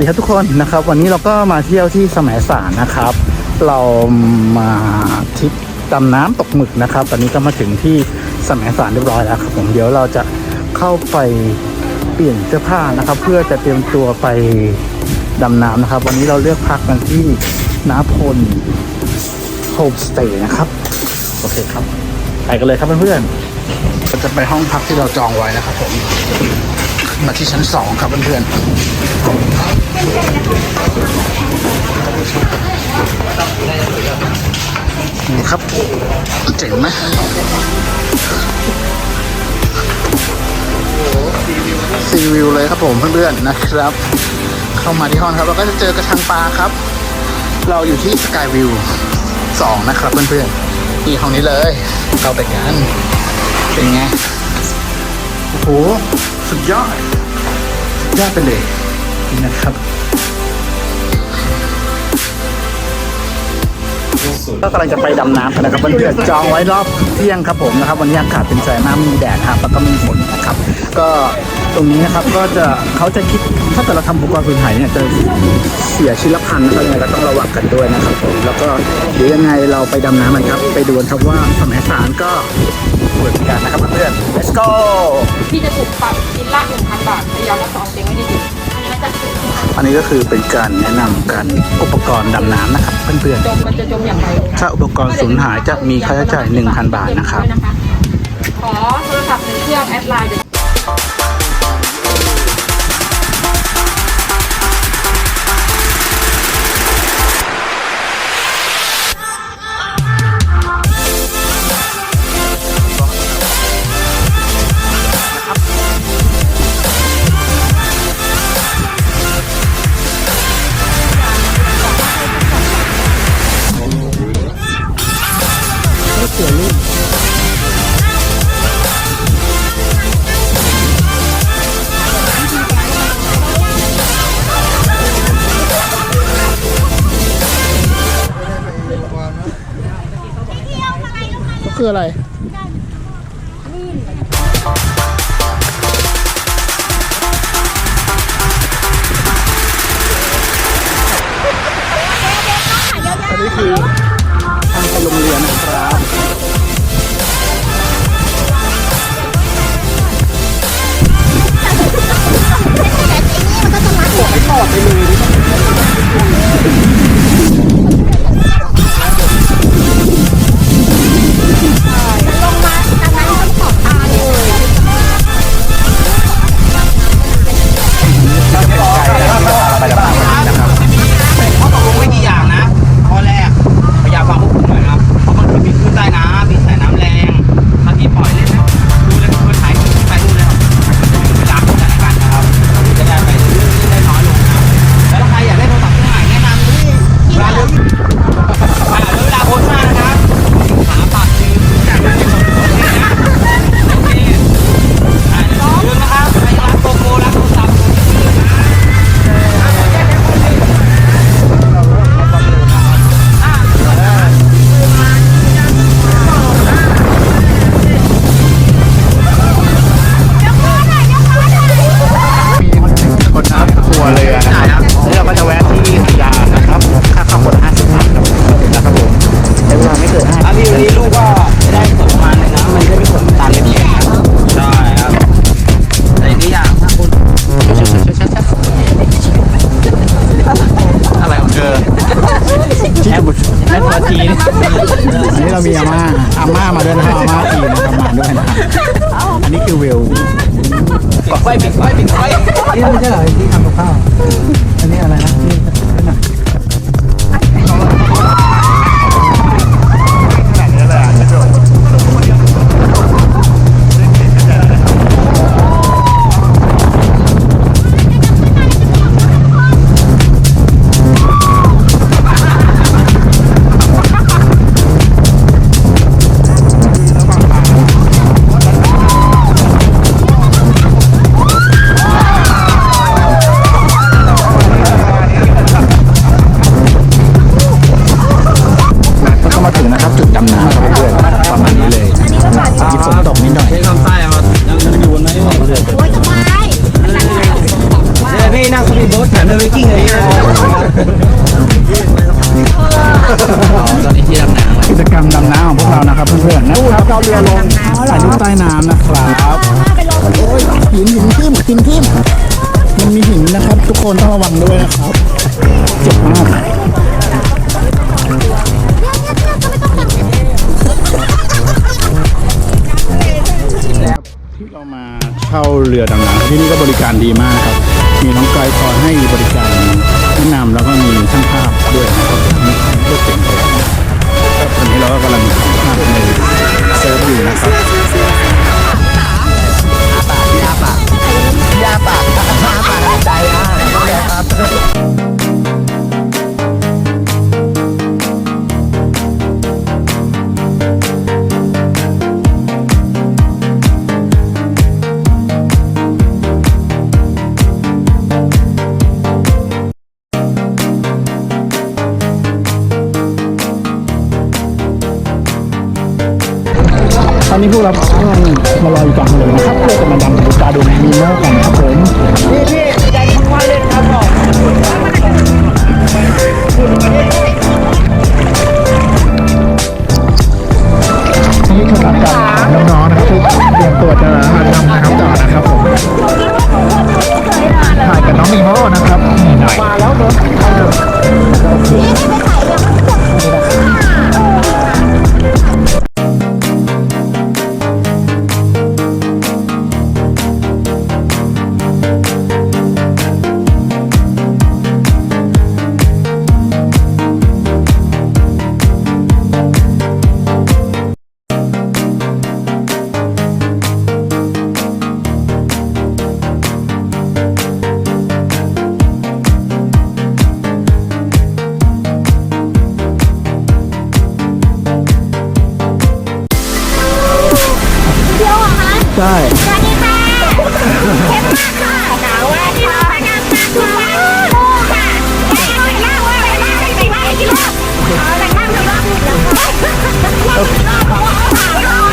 สวัสดีครับทุกคนนะครับวันนี้เราก็มาเที่ยวที่สมัยสารนะครับ เรามาทริปดำน้ำตกหมึกนะครับ ตอนนี้ก็มาถึงที่สมัยสารเรียบร้อยแล้วครับผมเดี๋ยวเราจะเข้าไปเปลี่ยนเสื้อผ้านะครับ เพื่อจะเตรียมตัวไปดำน้ำนะครับ วันนี้เราเลือกพักกันที่นาพลโฮมสเตย์นะครับโอเคครับ ไปกันเลยครับเพื่อนๆเราจะไปห้องพักที่เราจองไว้นะครับผม มาที่ชั้นสองครับเพื่อนๆนี่ครับเจ๋งไหมซีวิวเลยครับผมเพื่อนๆนะครับ เข้ามาที่ห้องครับ เราก็จะเจอกระชังปลาครับ เราอยู่ที่สกายวิวสองนะครับเพื่อนๆนี่ห้องนี้เลย เข้าไปกัน เป็นไง โอ้โห สุดยอดสุดยอดไปเลยนี่นะครับก็กำลังจะไปดำน้ำกันนะครับเพื่อนๆจองไว้รอบเที่ยงครับผมนะครับ วันนี้อากาศเป็นใจมากมีแดดนะครับแล้วก็มีฝนนะครับ ก็ตรงนี้นะครับก็จะเขาจะคิดถ้าเกิดเราทำอุปกรณ์สูญหายเนี่ยจะเสียชิ้นละพันนะครับยังไงก็ต้องระวังกันด้วยนะครับผมแล้วก็เดี๋ยวยังไงเราไปดำน้ำกันครับ ไปดูกันครับว่าสมัยสารก็ เปิดกันนะครับเพื่อนๆ let's go ที่จะถูกปรับชิ้นละ1,000 บาท พยายามรักษาเสียงไว้ดีๆอันนี้จะอันนี้ก็คือเป็นการแนะนำการอุปกรณ์ดำน้ำนะครับเพื่อนจมมันจะจมอย่างไรๆ ถ้าอุปกรณ์สูญหายจะมีค่าใช้จ่าย 1,000 บาทนะครับด้วยนะคะขอโทรศัพท์หนึ่งเครื่องแอดไลน์เดี๋ยว คืออะไรอันนี้คือ แอปเปิลทีนอันนี้เรามีอาม่าอาม่ามาด้วยนะครับอาม่าอีนะครับมาด้วยนะครับอันนี้คือวิวปิดไฟปิดไฟปิดไฟนี่ไม่ใช่เหรอที่ทำกับข้าวอันนี้อะไรนะนี่นั่นน่ะ เราเรือลงถ่ายรูปใต้น้ำนะครับโอ้ยหินหินทิ่มหินทิ่มมันมีหินนะครับ ทุกคนต้องระวังด้วยนะครับเจ็บมากที่เรามาเช่าเรือดำน้ำที่นี่ก็บริการดีมากครับ มีน้องไกด์คอยให้บริการแนะนำแล้วก็มีช่างภาพด้วยนะครับมีรถเก่งเลย เราก็กำลังถ่ายภาพในเซิร์ฟอยู่นะครับตอนะครับ เรากำลังมารออยู่กลางถนนนะครับเพื่อจะมาดำดูปลารดูมีโม่กันครับผม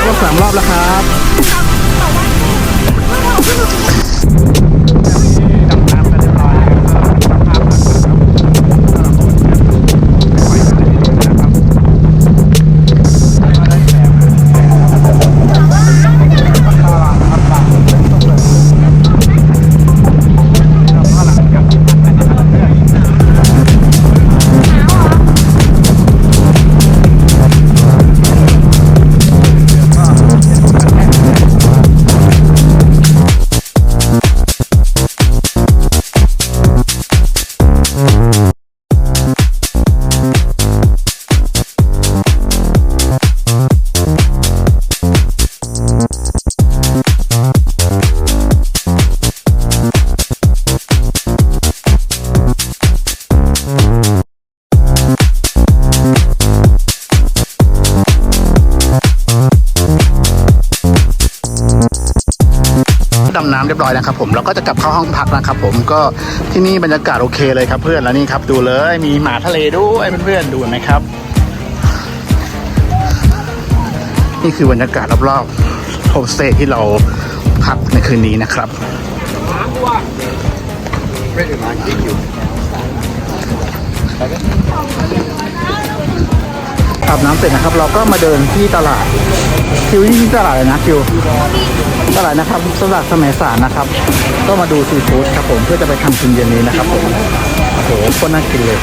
รบก็สามรอบแล้วครับ ดำน้ำเรียบร้อยนะครับผมเราก็จะกลับเข้าห้องพักนะครับผมก็ที่นี่บรรยากาศโอเคเลยครับ เพื่อนแล้วนี่ครับดูเลยมีหมาทะเลด้วยเพื่อนๆดูนไหมครับ นี่คือบรรยากาศรอบๆโฮมสเตย์ที่เราพักในคืนนี้นะครับอาบน้ำเสร็จนะครับ เราก็มาเดินที่ตลาดคิวที่ตลาดเลยนะคิว ตลาดนะครับตลาดสมัยสารนะครับ ก็มาดูซีฟู้ดครับผมเพื่อจะไปทำกินเย็นนี้นะครับผมโอ้โหคนน่ากินเลย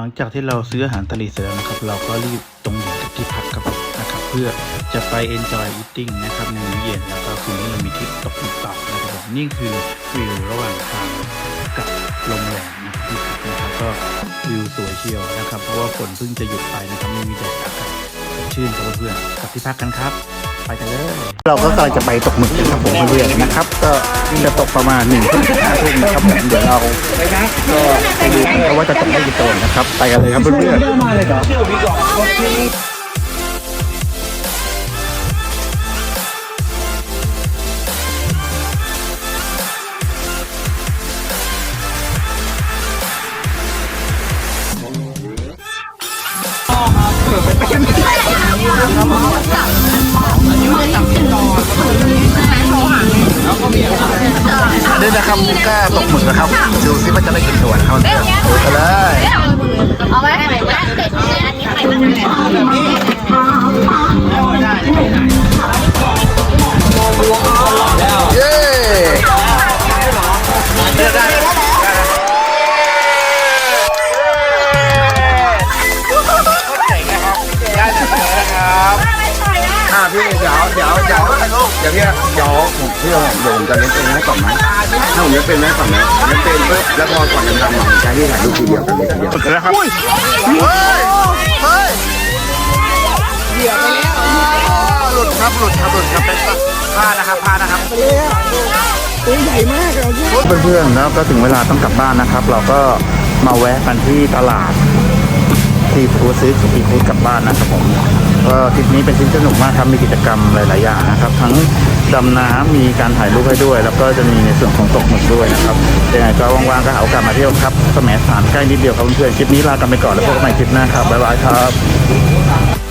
หลังจากที่เราซื้ออาหารทะเลเสร็จแล้วนะครับ เราก็รีบตรงดิ่งกับที่พักครับนะครับ เพื่อจะไป enjoy eating นะครับในมื้อเย็นแล้วก็คืนนี้เรามีทริปตกหมึกต่อนะครับผมนี่คือวิวระหว่างทางกับโรงแรมนะครับที่พักนะครับก็วิวสวยเชียวนะครับ เพราะว่าฝนเพิ่งจะหยุดไปนะครับไม่มีแดดอากาศสดชื่นครับเพื่อนกลับที่พักกันครับ ไปกันเลยเราก็กำลังจะไปตกหมึกกันครับผมเพื่อนๆนะครับ ก็จะตกประมาณหนึ่งทุ่มถึงห้าทุ่มนะครับผมเดี๋ยวเราก็ไปดูกันว่าจะตกได้กี่ตัวนะครับ ไปกันเลยครับเพื่อนๆ นี่นะครับกล้าตกหมึกนะครับ ดูซิว่าจะได้กี่ตัวนะครับเพื่อนๆดูกันเลย เดี๋ยวพี่เดี๋ยวผมพี่เดี๋ยวผมจะเลี้ยงเป็นให้ก่อนไหมถ้าผมเลี้ยงเป็นให้ก่อนไหมเลี้ยงเป็นปุ๊บแล้วพอก่อนจะทำผมจะให้ถ่ายรูปทีเดียวกันเลยทีเดียวโอเคนะครับเฮ้ยเฮ้ยเดี๋ยวไปแล้วหลุดครับหลุดครับหลุดครับเป็นผ้านะครับผ้านะครับเพื่อนๆแล้วก็ถึงเวลาต้องกลับบ้านนะครับ เราก็มาแวะกันที่ตลาดที่ฟูดซื้อซีฟู้ดกลับบ้านนะครับผม ก็ทริปนี้เป็นทริปสนุกมากครับ มีกิจกรรมหลาย ๆ อย่างนะครับ ทั้งดำน้ำมีการถ่ายรูปให้ด้วย แล้วก็จะมีในส่วนของตกหมึกด้วยนะครับยังไงก็ว่าง ๆ ก็หาโอกาสมาเที่ยวครับสมัยสารใกล้นิดเดียวครับเพื่อนๆคลิปนี้ลากันไปก่อนแล้วพบกันใหม่คลิปหน้าครับบ๊ายบายครับ